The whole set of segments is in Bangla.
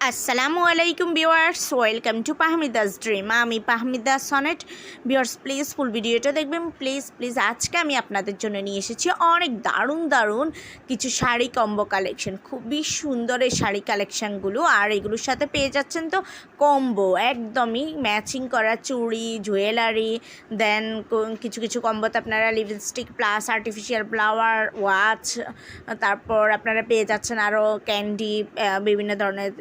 আসসালামু আলাইকুম viewers, welcome to Pahmida's dream. আমি Pahmida Sonet. Viewers please full ভিডিওটা দেখবেন। প্লিজ প্লিজ আজকে আমি আপনাদের জন্য নিয়ে এসেছি অনেক দারুণ দারুণ কিছু শাড়ি কম্বো কালেকশন খুবই সুন্দর এই শাড়ি কালেকশানগুলো আর এগুলোর সাথে পেয়ে যাচ্ছেন তো কম্বো একদমই ম্যাচিং করা চুড়ি জুয়েলারি দেন কিছু কিছু কম্বোতে আপনারা lipstick plus artificial flower watch তারপর আপনারা পেয়ে যাচ্ছেন আরও ক্যান্ডি বিভিন্ন ধরনের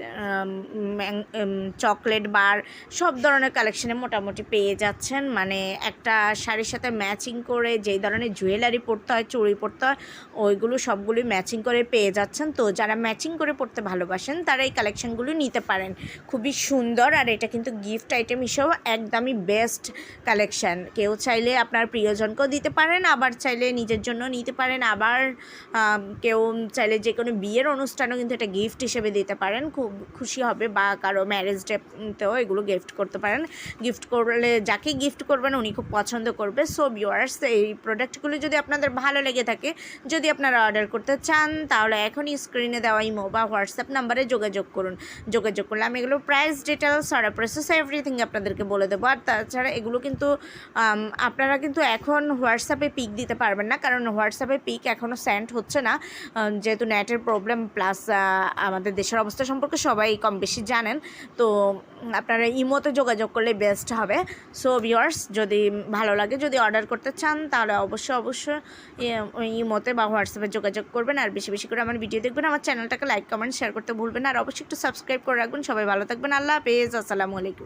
চকলেট বার সব ধরনের কালেকশানে মোটামুটি পেয়ে যাচ্ছেন। মানে একটা শাড়ির সাথে ম্যাচিং করে যেই ধরনের জুয়েলারি পরতে হয়, চুড়ি পরতে হয়, ওইগুলো সবগুলোই ম্যাচিং করে পেয়ে যাচ্ছেন। তো যারা ম্যাচিং করে পড়তে ভালোবাসেন, তারা এই কালেকশানগুলো নিতে পারেন। খুবই সুন্দর আর এটা কিন্তু গিফট আইটেম হিসেবে একদমই বেস্ট কালেকশান কেউ চাইলে আপনার প্রিয়জনকেও দিতে পারেন, আবার চাইলে নিজের জন্য নিতে পারেন, আবার কেউ চাইলে যে কোনো বিয়ের অনুষ্ঠানও কিন্তু এটা গিফট হিসেবে দিতে পারেন। খুব খুশি হবে বা কারও ম্যারেজ ডেতেও এগুলো গিফট করতে পারেন। গিফট করলে যাকে গিফট করবেন উনি খুব পছন্দ করবে। সো ভিউয়ার্স এই প্রোডাক্টগুলো যদি আপনাদের ভালো লেগে থাকে, যদি আপনারা অর্ডার করতে চান, তাহলে এখনই স্ক্রিনে দেওয়া ইমো বা হোয়াটসঅ্যাপ নাম্বারে যোগাযোগ করুন। যোগাযোগ করলে আমি এগুলো প্রাইস ডিটেলস আর প্রসেস এভরিথিং আপনাদেরকে বলে দেবো। আর তাছাড়া এগুলো কিন্তু আপনারা কিন্তু এখন হোয়াটসঅ্যাপে পিক দিতে পারবেন না। কারণ হোয়াটসঅ্যাপে পিক এখনও সেন্ড হচ্ছে না। যেহেতু নেটের প্রবলেম প্লাস আমাদের দেশের অবস্থা সম্পর্কে সবাই কম বেশি জানেন। তো আপনারা ইমোতে যোগাযোগ করলে বেস্ট হবে। সো ভিওয়ার্স যদি ভালো লাগে, যদি অর্ডার করতে চান, তাহলে অবশ্যই অবশ্যই ইমোতে বা হোয়াটসঅ্যাপে যোগাযোগ করবেন। আর বেশি বেশি করে আমার ভিডিও দেখবেন, আমার চ্যানেলটাকে লাইক কমেন্ট শেয়ার করতে ভুলবেন আর অবশ্যই একটু সাবস্ক্রাইব করে রাখবেন। সবাই ভালো থাকবেন। আল্লাহ হাফেজ। আসসালামু আলাইকুম।